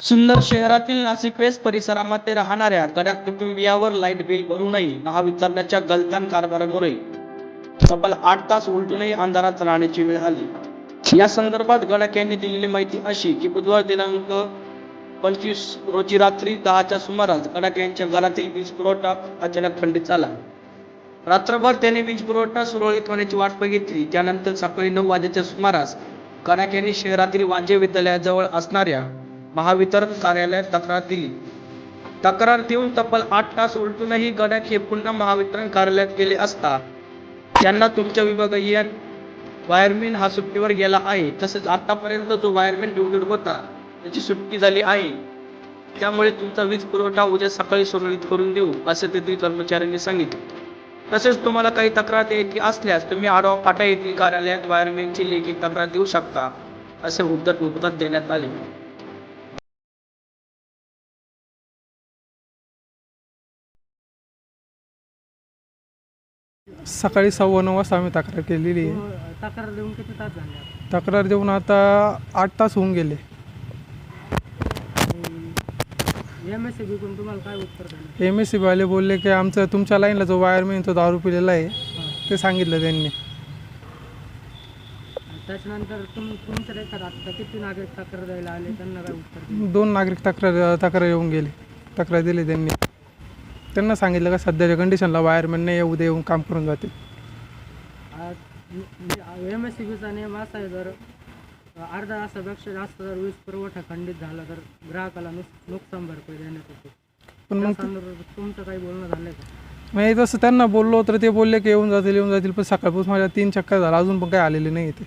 सुंदर शहरातील नाशिक वेस्ट परिसरामध्ये राहणाऱ्या गड्या कुटुंबियावर लाइट बिल भरूनही महावितरणाच्या गलतान कारभारामुळे तब्बल आठ तास उलटूनही अंधारात राहण्याची वेळ आली. या संदर्भात गडाख यांनी दिलेली माहिती अशी की बुधवार दिनांक पंचवीस रोजी रात्री दहाच्या सुमारास गडाख यांच्या घरातील वीज पुरवठा अचानक खंडित झाला. रात्रभर त्याने वीज पुरवठा सुरळीत होण्याची वाट बघितली. त्यानंतर सकाळी नऊ वाजेच्या सुमारास गडाख यांनी शहरातील वांजे विद्यालयाजवळ असणाऱ्या महावितरण कार्यालयात तक्रार दिली. तक्रार देऊन तब्बल आठ तास उलटूनही गणक हे पुन्हा महावितरण कार्यालयात गेले असता त्यांना तुमच्या विभागीय वायरमॅन हा सुट्टीवर गेला आहे. तसेच आतापर्यंत जो वायरमॅन ड्युटीवर होता. त्याची सुट्टी झाली आहे. त्यामुळे तुमचा वीज पुरवठा उद्या सकाळी सुरळीत करून देऊ असे तेथील कर्मचाऱ्यांनी सांगितले. तसेच तुम्हाला काही तक्रार द्यायची असल्यास तुम्ही आडवा फाटा येथील कार्यालयात वायरमॅनची लेखी तक्रार देऊ शकता असे उद्धट उत्तर देण्यात आले. सकाळी सव्वा नऊ वाजता आम्ही तक्रार केलेली आहे. तक्रार देऊन किती तास झाले आता? तक्रार देऊन आता आठ तास होऊन गेले. एम एस सी बीकडून तुम्हाला काय उत्तर झालं एम एस सी वाले बोलले की आमचं तुमच्या लाईनला जो वायरमॅन तो दारू पिलेला आहे ते सांगितलं त्यांनी. त्याच्यानंतर तुम तुमच्या रेखात आता किती नागरिक तक्रार द्यायला आले त्यांना काय उत्तर दिलं? दोन नागरिक तक्रार तक्रार येऊन गेले. तक्रार दिली त्यांनी. त्यांना सांगितलं का सध्याच्या कंडिशनला वायरमॅन नाही उद्या येऊन काम करून जातील. एम एस सी बीचा नियम असा आहे जर अर्धा तासापेक्षा जास्त जर वीज पुरवठा खंडित झाला तर ग्राहकाला नुक नुकसान भरपाई देण्यात येते. पण मग तुमचं काही बोलणं झालंय का? मी तसं त्यांना बोललो तर ते बोलले की येऊन जातील येऊन जातील पण सकाळपासून माझ्या तीन चक्कर झाला अजून पण काही आलेले नाही ते.